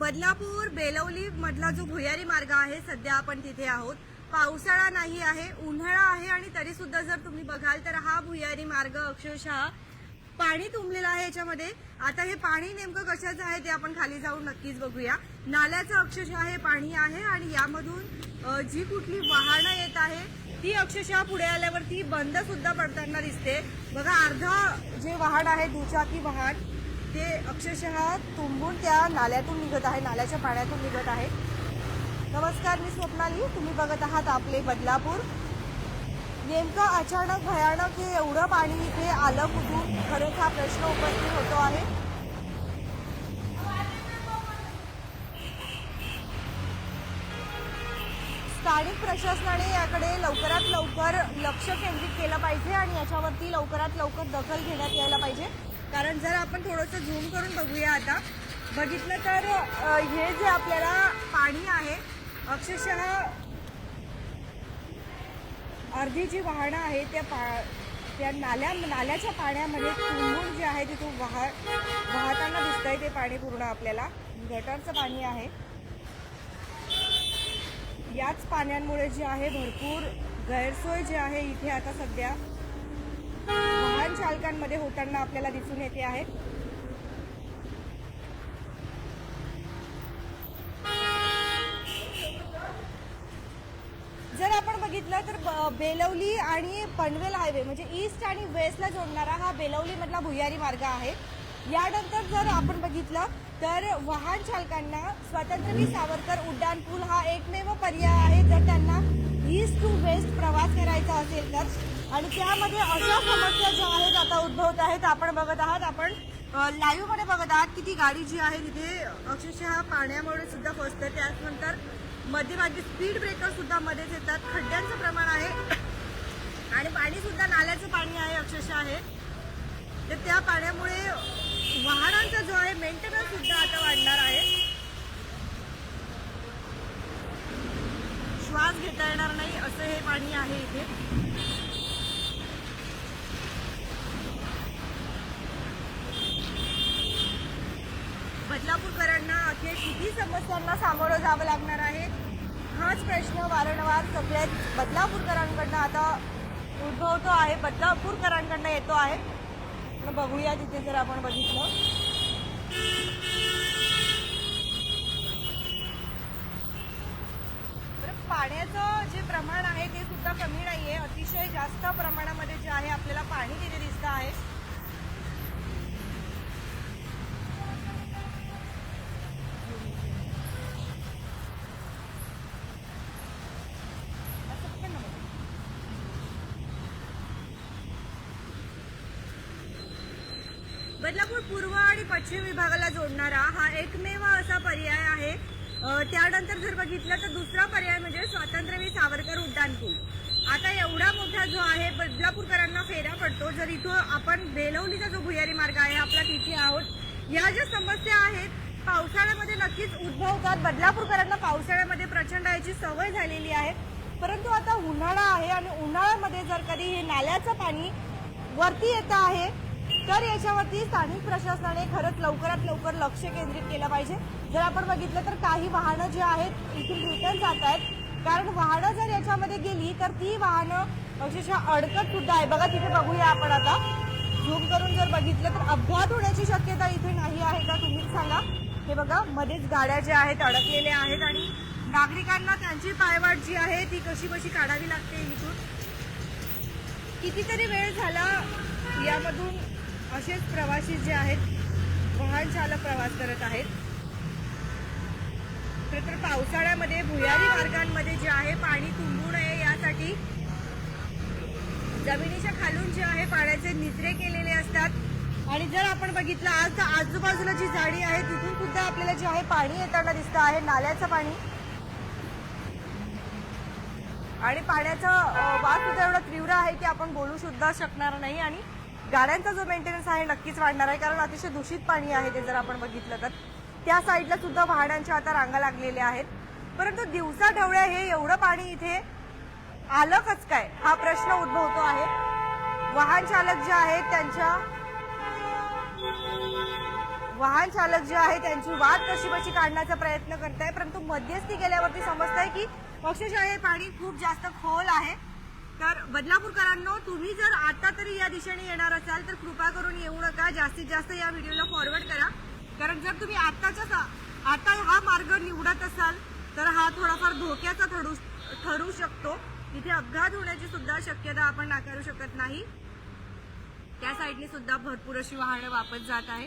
बदलापूर बेलवली मधला जो भुयारी मार्ग आहे सध्या आपण तिथे आहोत. पावसाळा नाही आहे उन्हाळा आहे आणि तरी सुद्धा जर तुम्ही बघाल तर हा भुयारी मार्ग अक्षरशः पाणी तुंबलेलं आहे याच्यामध्ये. आता हे पाणी नेमकं कशाचं आहे ते आपण खाली जाऊन नक्कीच बघूया. नाल्याचं अक्षरशः हे पाणी आहे आणि यामधून जी कुठली वाहनं येत आहे ती अक्षरशः पुढे आल्यावरती बंद सुद्धा पडताना दिसते. बघा अर्धा जे वाहन आहे दुचाकी वाहन ते अक्षरशः तुंबून त्या नाल्यातून निघत आहे नाल्याच्या पाण्यातून निघत आहे. नमस्कार मी स्वप्नाली. तुम्ही बघत आहात आपले बदलापूर. नेमकं अचानक भयानक हे एवढं पाणी इथे आलं कुठून? खरंच हा प्रश्न उपस्थित होतो आहे. स्थानिक प्रशासनाने याकडे लवकरात लवकर लक्ष केंद्रित केलं पाहिजे आणि याच्यावरती लवकरात लवकर दखल घेण्यात यायला पाहिजे. कारण जर आपण थोडंसं झूम करून बघूया आता बघितलं तर हे जे आपल्याला पाणी आहे अक्षरशः अर्धी जी वाहनं आहे त्या पा त्या नाल्या नाल्याच्या पाण्यामध्ये तुंबून जे आहे तिथून वाह वाहताना दिसतंय ते पाणी पूर्ण आपल्याला. गटरचं पाणी आहे. याच पाण्यांमुळे जे आहे भरपूर गैरसोय जे आहे इथे आता सध्या वाहन चालकांमध्ये होताना आपल्याला दिसून येते आहे. जर आपण बघितलं तर ब- बेलवली आणि पनवेल हायवे म्हणजे ईस्ट आणि वेस्टला जोडणारा हा बेलवलीमधला भुयारी मार्ग आहे. यानंतर जर आपण बघितलं तर वाहन चालकांना स्वातंत्र्यवीर सावरकर उड्डाण पूल हा एकमेव पर्याय आहे. जर त्यांना ईस्ट टू वेस्ट प्रवास करायचा असेल तर आणि त्यामध्ये अशा समस्या ज्या आहेत आता उद्भवत आहेत आपण बघत आहात. आपण लाईव्हमध्ये बघत आहात की ती गाडी जी आहे तिथे अक्षरशः पाण्यामुळे सुद्धा फसते त्याचनंतर मध्यभागी स्पीड ब्रेकर सुद्धा मध्येच येतात. खड्ड्यांचं प्रमाण आहे. आणि पाणी सुद्धा नाल्याचं पाणी आहे अक्षरशः आहे. तर त्या पाण्यामुळे वाहनांचा जो आहे मेंटेनन्स सुद्धा आता वाढणार आहे. श्वास घेता येणार नाही असं हे पाणी आहे इथे बदलापूरकरांना अखेर किती समस्यांना सामोरं जावं लागणार आहे. हाच प्रश्न वारंवार सगळ्यात बदलापूरकरांकडनं आता उद्भवतो आहे बदलापूरकरांकडनं येतो आहे. बघूया तिथे जर आपण बघितलं. बरं, पाण्याचं जे प्रमाण आहे ते सुद्धा कमी नाही आहे अतिशय जास्त प्रमाणामध्ये जे आहे आपल्याला पाणी तिथे दिसतं आहे असं पण नको. बदलापूर पूर्व आणि पश्चिम विभागाला जोडणारा हा एकमेव असा पर्याय आहे. त्यानंतर जर बघितलं तर दुसरा पर्याय म्हणजे स्वातंत्र्यवीर सावरकर उड्डाणपूल आता एवढा मोठा जो आहे बदलापूरकरांना फेरा पडतो. जर इथं आपण बेलवलीचा जो भुयारी मार्ग आहे आपला तिथे आहोत. या ज्या समस्या आहेत पावसाळ्यामध्ये नक्कीच उद्भवतात बदलापूरकरांना पावसाळ्यामध्ये प्रचंड याची सवय झालेली आहे. परंतु आता उन्हाळा आहे आणि उन्हाळ्यामध्ये जर कधी हे नाल्याचं पाणी वरती येतं आहे तर याच्यावरती स्थानिक प्रशासनाने खरंच लवकरात लवकर लक्ष केंद्रित केलं पाहिजे. जर आपण बघितलं तर काही वाहनं जी आहेत इथून रिटर्न जात आहेत. कारण वाहनं जर याच्यामध्ये गेली तर ती वाहनं अक्षरशः अडकत सुद्धा आहे बघा तिथे बघूया आपण आता. झूम करून जर बघितलं तर अपघात होण्याची शक्यता इथे नाही आहे का तुम्हीच सांगा. हे बघा मध्येच गाड्या ज्या आहेत अडकलेल्या आहेत आणि नागरिकांना त्यांची पायवाट जी आहे ती कशी कशी काढावी लागते इथून? कितीतरी वेळ झाला यामधून असेच प्रवासी जे आहेत वाहन चालक प्रवास करत आहेत. तर पावसाळ्यामध्ये भुयारी मार्गांमध्ये जे आहे पाणी तुंबू नये यासाठी जमिनीच्या खालून जे आहे पाण्याचे निचरे केलेले असतात. आणि जर आपण बघितलं आज तर आजूबाजूला जी झाडी आहे तिथून सुद्धा आपल्याला जे आहे पाणी येताना दिसतं आहे नाल्याचं पाणी. आणि पाण्याचा वाद वास सुद्धा एवढा तीव्र आहे की आपण बोलू सुद्धा शकणार नाही. आणि गाड्यांचा जो मेंटेनन्स आहे नक्कीच वाढणार आहे कारण अतिशय दूषित पाणी आहे ते जर आपण बघितलं तर. त्या साईडला सुद्धा वाहनांच्या आता रांगा लागलेल्या आहेत. परंतु दिवसा ढवळ्या हे एवढं पाणी इथे आलं कच काय? हा प्रश्न उद्भवतो आहे. वाहन चालक जे आहेत त्यांच्या वाहन चालक जे आहे त्यांची वाट कशी बशी काढण्याचा प्रयत्न करताय परंतु मध्यस्थी गेल्यावरती समजत आहे की अक्षरशः हे पाणी खूप जास्त खोल आहे. तर बदलापूरकरांनो तुम्ही जर आता तरी या दिशेने येणार असाल तर कृपा करून येऊ नका. जास्तीत जास्त या व्हिडिओला फॉरवर्ड करा. कारण जर तुम्ही आत्ताच्या आता हा मार्ग निवडत असाल तर हा थोडाफार धोक्याचा ठरू ठरू शकतो. इथे अपघात होण्याची सुद्धा शक्यता आपण नाकारू शकत नाही. त्या साईडने सुद्धा भरपूर अशी वाहनं वापस जात आहे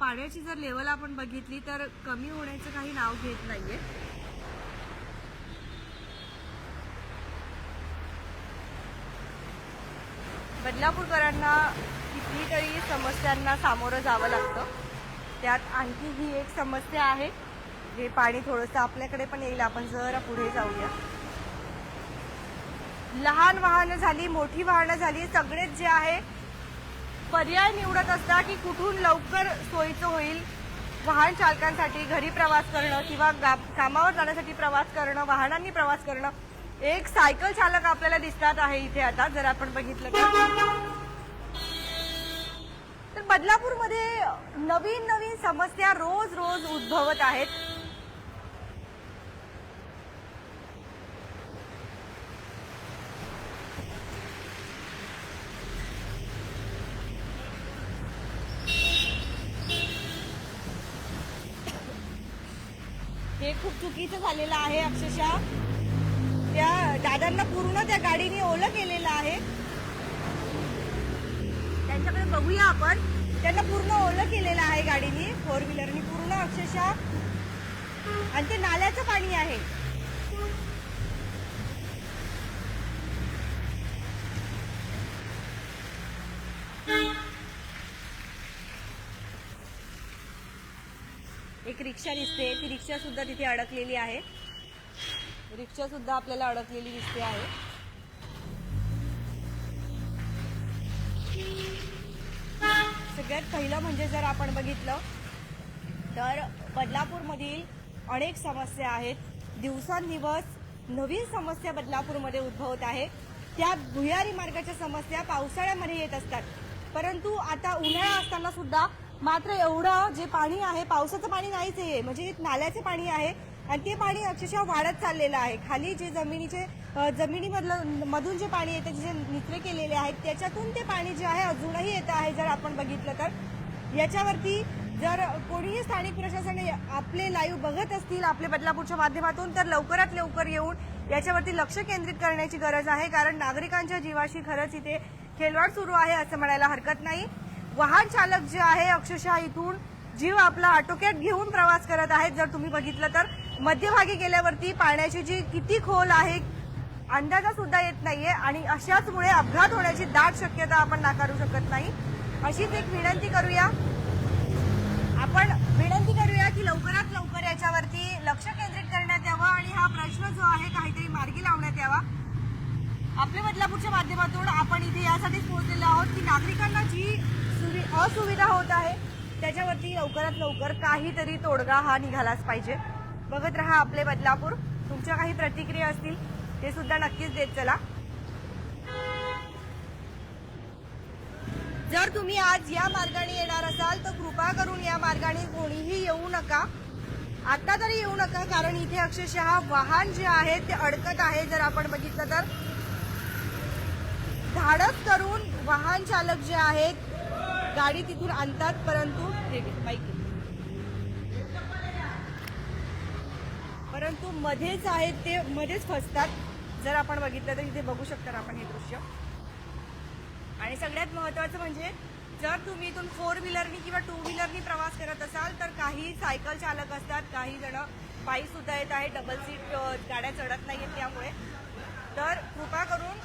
पाण्याची जर लेवल आपण बघितली तर कमी होण्याचं काही नाव घेत नाहीये. बदलापूरकरांना कितीतरी समस्यांना सामोरं जावं लागतं. त्यात आणखी ही एक समस्या आहे जे पाणी थोडंसं आपल्याकडे पण येईल. आपण जरा पुढे जाऊया. लहान वाहनं झाली मोठी वाहनं झाली सगळेच जे आहे पर्याय निवडत असता की कुठून लवकर सोयीचं होईल. वाहन चालकांसाठी घरी प्रवास करणं किंवा गा- कामावर जाण्यासाठी प्रवास करणं वाहनांनी प्रवास करणं एक सायकल चालक आपल्याला दिसतात आहे इथे आता जर आपण बघितलं तर. बदलापूरमध्ये नवीन नवीन समस्या रोज रोज उद्भवत आहेत. हे खूप चुकीचं झालेलं आहे अक्षरशः. दादांना पूर्ण त्या गाडीने ओलं केलेलं आहे. त्यांच्याकडे बघूया आपण. त्यांना पूर्ण ओलं केलेलं आहे गाडीने फोर व्हीलरनी पूर्ण अक्षरशः. आणि ते नाल्याचं पाणी आहे. एक रिक्षा दिसते. ती रिक्षा सुद्धा तिथे अडकलेली आहे. रिक्षा सुद्धा आपल्याला अडकलेली दिसते आहे. सगळ्यात पहिलं म्हणजे जर आपण बघितलं तर बदलापूरमधील अनेक समस्या आहेत. दिवसांदिवस नवीन समस्या बदलापूरमध्ये उद्भवत आहे. त्या भुयारी मार्गाच्या समस्या पावसाळ्यामध्ये येत असतात. परंतु आता उन्हाळा असताना सुद्धा मात्र एवढं जे पाणी आहे पावसाचं पाणी नाहीच आहे. म्हणजे नाल्याचे पाणी आहे. आणि ते पाणी अक्षरशः वाढत चाललेलं आहे. खाली जे जमिनीचे जमिनीमधलं मधून जे पाणी येते जे निचरे केलेले आहेत त्याच्यातून ते पाणी जे आहे अजूनही येत आहे जर आपण बघितलं तर. याच्यावरती जर कोणीही स्थानिक प्रशासने आपले लाईव्ह बघत असतील आपले बदलापूरच्या माध्यमातून तर लवकरात लवकर येऊन याच्यावरती लक्ष केंद्रित करण्याची गरज आहे. कारण नागरिकांच्या जीवाशी खरंच इथे खेळवाड सुरू आहे असं म्हणायला हरकत नाही. वाहन चालक जे आहे अक्षरशः इथून जीव आपला आटोक्यात घेऊन प्रवास करत आहेत. जर तुम्ही बघितलं तर मध्यभागी गेल्यावरती पाण्याची जी किती खोल आहे अंदाजा सुद्धा येत नाहीये आणि अशाचमुळे अपघात होण्याची दाट शक्यता आपण नाकारू शकत नाही. अशीच एक विनंती करूया. आपण विनंती करूया की लवकरात लवकर याच्यावरती लक्ष केंद्रित करण्यात यावं आणि हा प्रश्न जो आहे काहीतरी मार्गी लावण्यात यावा. आपल्या बदलापूरच्या माध्यमातून आपण इथे यासाठीच पोहोचलेलो आहोत की नागरिकांना जी सुवि- असुविधा होत आहे त्याच्यावरती लवकरात लवकर काहीतरी तोडगा हा निघालाच पाहिजे. बघत राहा आपले बदलापूर. तुमच्या काही प्रतिक्रिया असतील ते सुद्धा नक्कीच देत चला. जर तुम्ही आज या मार्गाने येणार असाल तर कृपा करून या मार्गाने कोणीही येऊ नका. आता तरी येऊ नका कारण इथे अक्षरशः वाहन जे आहे ते अडकत आहे जर आपण बघितलं तर. धाडस करून वाहन चालक जे आहेत गाडी तिथून आणतात परंतु हे परंतु मध्येच आहेत ते मध्येच फसतात. जर आपण बघितलं तर इथे बघू शकता आपण हे दृश्य. आणि सगळ्यात महत्वाचं म्हणजे जर तुम्ही इथून फोर व्हीलरनी किंवा टू व्हीलरनी प्रवास करत असाल तर काही सायकल चालक असतात काही जण पायी सुद्धा येत आहेत डबल सीट गाड्या चढत नाहीयेत त्यामुळे. तर कृपा करून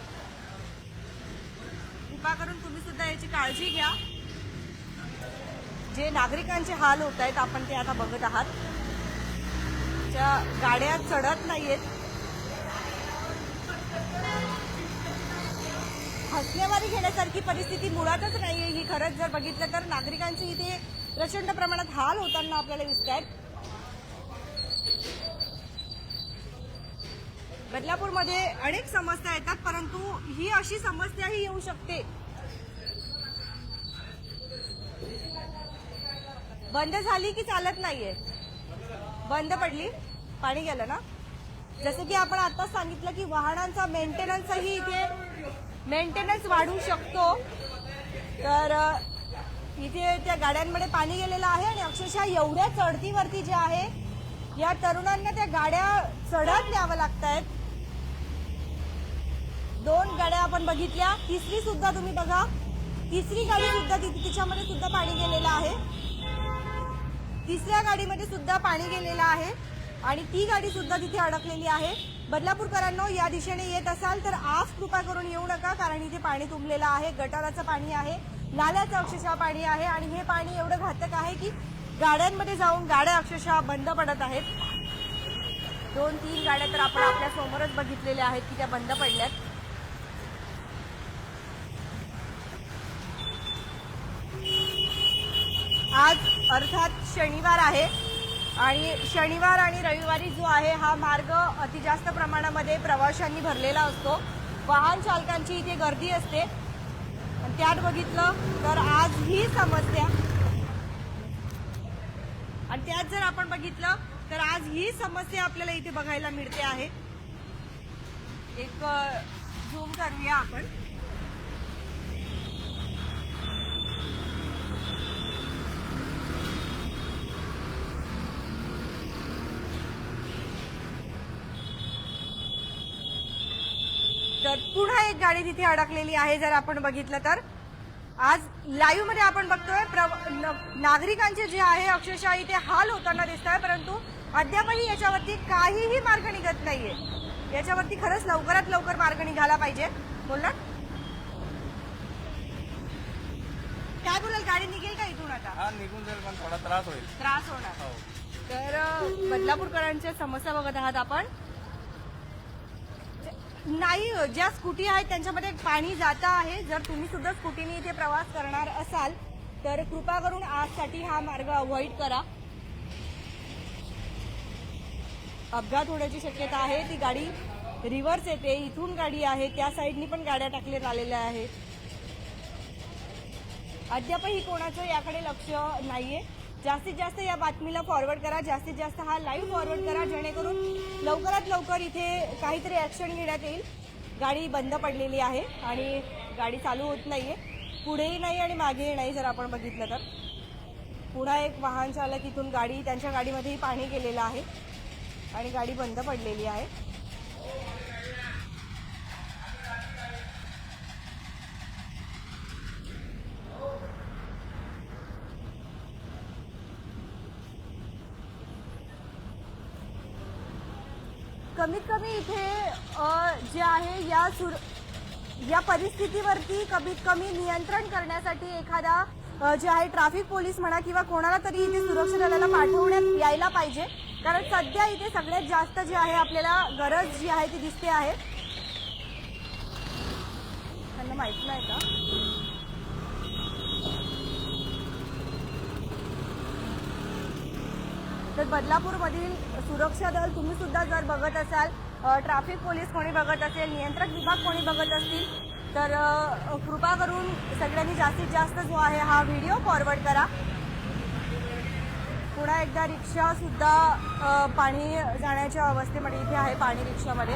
कृपा करून तुम्ही सुद्धा याची काळजी घ्या. जे नागरिकांचे हाल होत आहेत आपण ते आता बघत आहात. ज्या गाड्या चढत नाहीयेत. हसण्यावारी घेण्यासारखी परिस्थिती मुळातच नाही आहे ही. खरंच जर बघितलं तर नागरिकांचे इथे प्रचंड प्रमाणात हाल होताना आपल्याला दिसत आहेत बदलापूरमध्ये अनेक समस्या येतात परंतु ही अशी समस्याही येऊ शकते. बंद झाली की चालत नाहीये? बंद पडली? पाणी गेलं ना? जसं की आपण आता सांगितलं की वाहनांचा मेंटेनन्सही इथे मेंटेनन्स वाढू शकतो. तर इथे त्या गाड्यांमध्ये पाणी गेलेलं आहे आणि अक्षरशः एवढ्या चढतीवरती जे आहे या तरुणांना त्या गाड्या चढत न्यावं लागत आहेत दोन गाड्या आपण बघितल्या. तिसरी सुद्धा तुम्ही बघा. तिसरी गाडी सुद्धा तिच्यामध्ये सुद्धा पाणी गेलेलं आहे. तिसऱ्या गाडीमध्ये सुद्धा पाणी गेलेलं आहे आणि ती गाडी सुद्धा तिथे अडकलेली आहे. बदलापूरकरांनो या दिशेने येत असाल तर आज कृपा करून येऊ नका कारण इथे पाणी तुंबलेलं आहे गटाराचं पाणी आहे नाल्याचं अक्षरशः पाणी आहे आणि हे पाणी एवढं घातक आहे की गाड्यांमध्ये जाऊन गाड्या अक्षरशः बंद पडत आहेत. दोन तीन गाड्या तर आपण आपल्या समोरच बघितलेल्या आहेत की त्या बंद पडल्यात आज अर्थात शनिवार आहे. आणि शनिवार आणि रविवारी जो आहे हा मार्ग अति जास्त प्रमाणामध्ये प्रवाशांनी भरलेला असतो. वाहन चालकांची इथे गर्दी असते. आणि त्यात बघितलं तर आज ही समस्या. आणि त्यात जर आपण बघितलं तर आज ही समस्या आपल्याला इथे बघायला मिळते आहे. एक झूम करूया आपण तर पुन्हा एक गाडी तिथे अडकलेली आहे जर आपण बघितलं तर. आज लाईव्हमध्ये आपण बघतोय नागरिकांचे जे आहे अक्षरशः इथे हाल होताना दिसत आहे परंतु अद्यापही याच्यावरती काहीही मार्ग निघत नाहीये. याच्यावरती खरंच लवकरात लवकर मार्ग निघाला पाहिजे. बोल ना. काय बोलाल गाडी निघेल का इथून आता? हा निघून जाईल पण थोडा त्रास होईल. त्रास होणार. हो. तर बदलापूरकरांच्या समस्या बघत आहात आपण. नाही ज्या स्कूटी आहेत त्यांच्यामध्ये पाणी जातं आहे. जर तुम्ही सुद्धा स्कूटीने इथे प्रवास करणार असाल तर कृपा करून आजसाठी हा मार्ग अवॉइड करा. अपघात होण्याची शक्यता आहे. ती गाडी रिव्हर्स येते. इथून गाडी आहे. त्या साईडनी पण गाड्या टाकण्यात आलेल्या आहेत. अद्यापही कोणाचं याकडे लक्ष नाहीये. जास्तीत जास्त या बातमीला फॉरवर्ड करा. जास्तीत जास्त हा लाईव्ह फॉरवर्ड करा. जेणेकरून लवकरात लवकर इथे काहीतरी ॲक्शन घेण्यात येईल. गाडी बंद पडलेली आहे आणि गाडी चालू होत नाही आहे पुढेही नाही आणि मागेही नाही जर आपण बघितलं तर. पुन्हा एक वाहन चालक इथून गाडी त्यांच्या गाडीमध्येही पाणी गेलेलं आहे आणि गाडी बंद पडलेली आहे. कमीत कमी इथे जे आहे या सुर या परिस्थितीवरती कमीत कमी नियंत्रण करण्यासाठी एखादा जे आहे ट्रॅफिक पोलीस म्हणा किंवा कोणाला तरी इथे सुरक्षा दलाला पाठवण्यात यायला पाहिजे. कारण सध्या इथे सगळ्यात जास्त जे आहे आपल्याला गरज जी आहे ती दिसते आहे. त्यांना माहीत नाही का? तर बदलापूरमधील सुरक्षा दल तुम्ही सुद्धा जर बघत असाल ट्रॅफिक पोलीस कोणी बघत असेल नियंत्रक विभाग कोणी बघत असतील तर कृपा करून सगळ्यांनी जास्तीत जास्त जो आहे हा व्हिडिओ फॉरवर्ड करा. पुन्हा एकदा रिक्षासुद्धा पाणी जाण्याच्या अवस्थेमध्ये इथे आहे पाणी रिक्षामध्ये.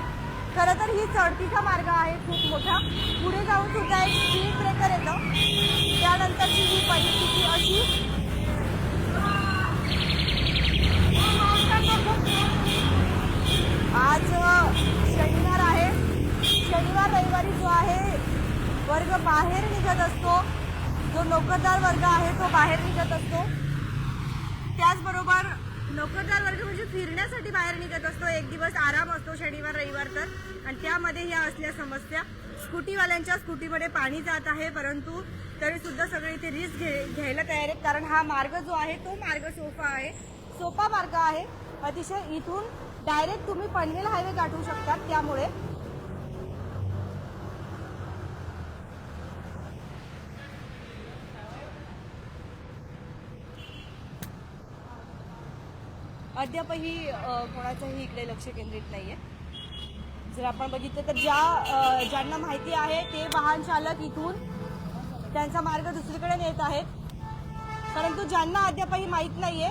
खरं तर ही चढतीचा मार्ग आहे खूप मोठा. पुढे जाऊन सुद्धा एक स्पीड ब्रेकर येतं. त्यानंतरची ही परिस्थिती अशी आज शनिवार आहे. शनिवार रविवारी जो आहे वर्ग बाहेर निघत असतो. जो नोकरदार वर्ग आहे तो बाहेर निघत असतो. त्याचबरोबर नोकरदार वर्ग म्हणजे फिरण्यासाठी बाहेर निघत असतो. एक दिवस आराम असतो शनिवार रविवार तर. आणि त्यामध्ये ह्या असल्या समस्या. स्कूटीवाल्यांच्या स्कूटीमध्ये पाणी जात आहे परंतु तरी सुद्धा सगळे इथे रिस्क घे घ्यायला तयार आहेत. कारण हा मार्ग जो आहे तो मार्ग सोपा आहे. सोपा मार्ग आहे. अतिशय इथून डायरेक्ट तुम्ही पनवेल हायवे गाठू शकता त्यामुळे. अद्यापही कोणाचंही इकडे लक्ष केंद्रित नाहीये. जर आपण बघितलं तर ज्या ज्यांना माहिती आहे ते वाहन चालक इथून त्यांचा मार्ग दुसरीकडे नेत आहेत. परंतु ज्यांना अद्यापही माहीत नाहीये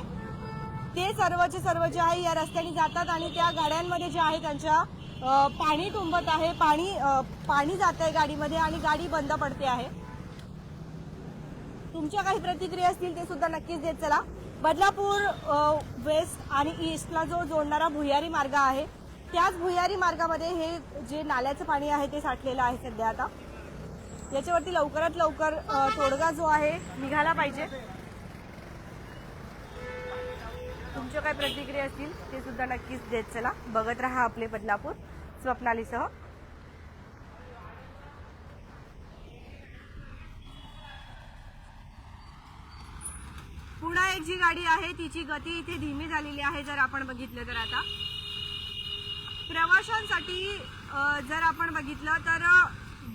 ते सर्वचे सर्व जे आहे या रस्त्याने जातात आणि त्या गाड्यांमध्ये जे आहे त्यांच्या पाणी तुंबत आहे. पाणी पाणी जात आहे गाडीमध्ये आणि गाडी बंद पडते आहे. तुमच्या काही प्रतिक्रिया असतील ते सुद्धा नक्कीच देत चला. बदलापूर वेस्ट आणि ईस्टला जो जोडणारा भुयारी मार्ग आहे त्याच भुयारी मार्गामध्ये हे जे नाल्याचं पाणी आहे ते साठलेलं आहे सध्या आता. याच्यावरती लवकरात लवकर तोडगा जो आहे निघाला पाहिजे. तुमच्या काय प्रतिक्रिया असतील ते सुद्धा नक्कीच देत चला. बघत राहा आपले बदलापूर स्वप्नालीसह. पुन्हा एक जी गाडी आहे तिची गती इथे धीमी झालेली आहे जर आपण बघितलं तर आता. प्रवाशांसाठी जर आपण बघितलं तर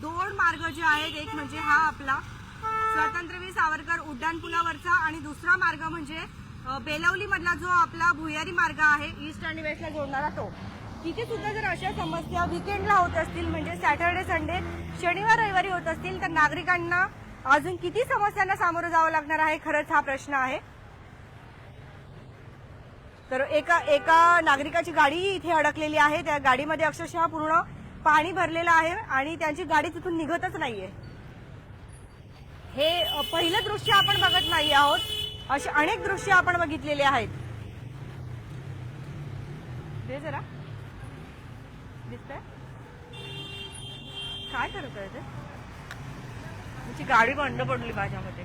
दोन मार्ग जे आहेत एक म्हणजे हा आपला. स्वातंत्र्यवीर सावरकर उड्डाण पुलावरचा आणि दुसरा मार्ग म्हणजे बेलवली मधला जो आपला भुयारी मार्ग आहे ईस्ट आणि वेस्टला जोडणारा तो. तिथे सुद्धा जर अशा समस्या विकेंडला होत असतील म्हणजे सॅटर्डे संडे शनिवार रविवारी होत असतील तर नागरिकांना अजून किती समस्यांना सामोरं जावं लागणार आहे खरंच हा प्रश्न आहे. तर एका एका नागरिकाची गाडी इथे अडकलेली आहे. त्या गाडीमध्ये अक्षरशः पूर्ण पाणी भरलेलं आहे आणि त्यांची गाडी तिथून निघतच नाहीये. हे पहिलं दृश्य आपण बघत नाही आहोत. अशी अनेक दृश्य आपण बघितलेले आहेत. दे जरा. दिसतंय? काय करत आहे ते? तुमची गाडी बंद पडली माझ्यामध्ये.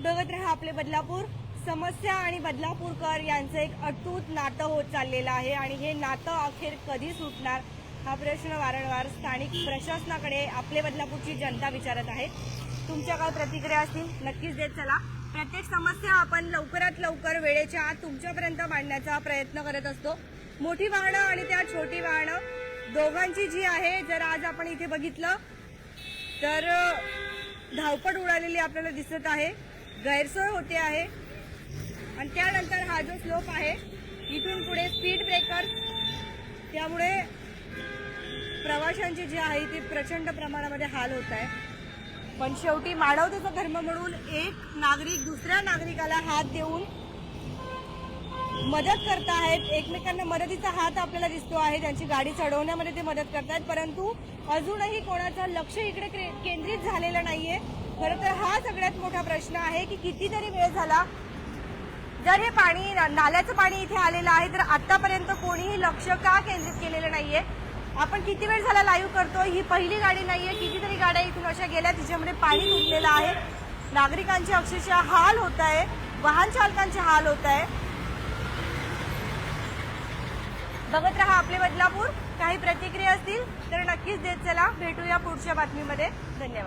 बघत राहा आपले बदलापूर. समस्या आणि बदलापूरकर यांचं एक अटूट नातं होत चाललेलं आहे आणि हे नातं अखेर कधी सुटणार हा प्रश्न वारंवार स्थानिक प्रशासनाकडे आपले बदलापूरची जनता विचारत आहे. तुमच्या काय प्रतिक्रिया असतील? नक्कीच देत चला. प्रत्येक समस्या आपण लवकरात लवकर वेळेच्या आत तुमच्यापर्यंत मांडण्याचा प्रयत्न करत असतो. मोठी वाहनं आणि त्या छोटी वाहनं दोघांची जी आहे जर आज आपण इथे बघितलं तर धावपट उडालेली आपल्याला दिसत आहे. गैरसोय होते आहे. आणि त्यानंतर हा जो स्लोप आहे इथून पुढे स्पीड ब्रेकर त्यामुळे प्रवाशांची जी आहे ती प्रचंड प्रमाणामध्ये हाल होत आहे. पण शेवटी मानवतेचा धर्म म्हणून एक नागरिक दुसऱ्या नागरिकाला हात देऊन मदत करतायत एकमेकांना मदतीचा हात आपल्याला दिसतो आहे. त्यांची गाडी चढवण्यामध्ये ते मदत करतायत परंतु अजूनही कोणाचं लक्ष इकडे केंद्रित झालेलं नाहीये. खरं तर हा सगळ्यात मोठा प्रश्न आहे की कितीतरी वेळ झाला जर हे पाणी नाल्याचं पाणी इथे आलेलं आहे तर आतापर्यंत कोणीही लक्ष का केंद्रित केलेलं नाहीये? आपण किती वेळ झाला लाईव्ह करतोय? ही पहिली गाडी नाहीये. कितीतरी गाड्या इथून अशा गेल्या तिच्यामध्ये पाणी तुटलेलं आहे. नागरिकांचे अक्षरशः हाल होत आहे. वाहन चालकांचे हाल होत आहे. बघत राहा आपले बदलापूर. काही प्रतिक्रिया असतील तर नक्कीच देत चला. भेटूया पुढच्या बातमीमध्ये. धन्यवाद.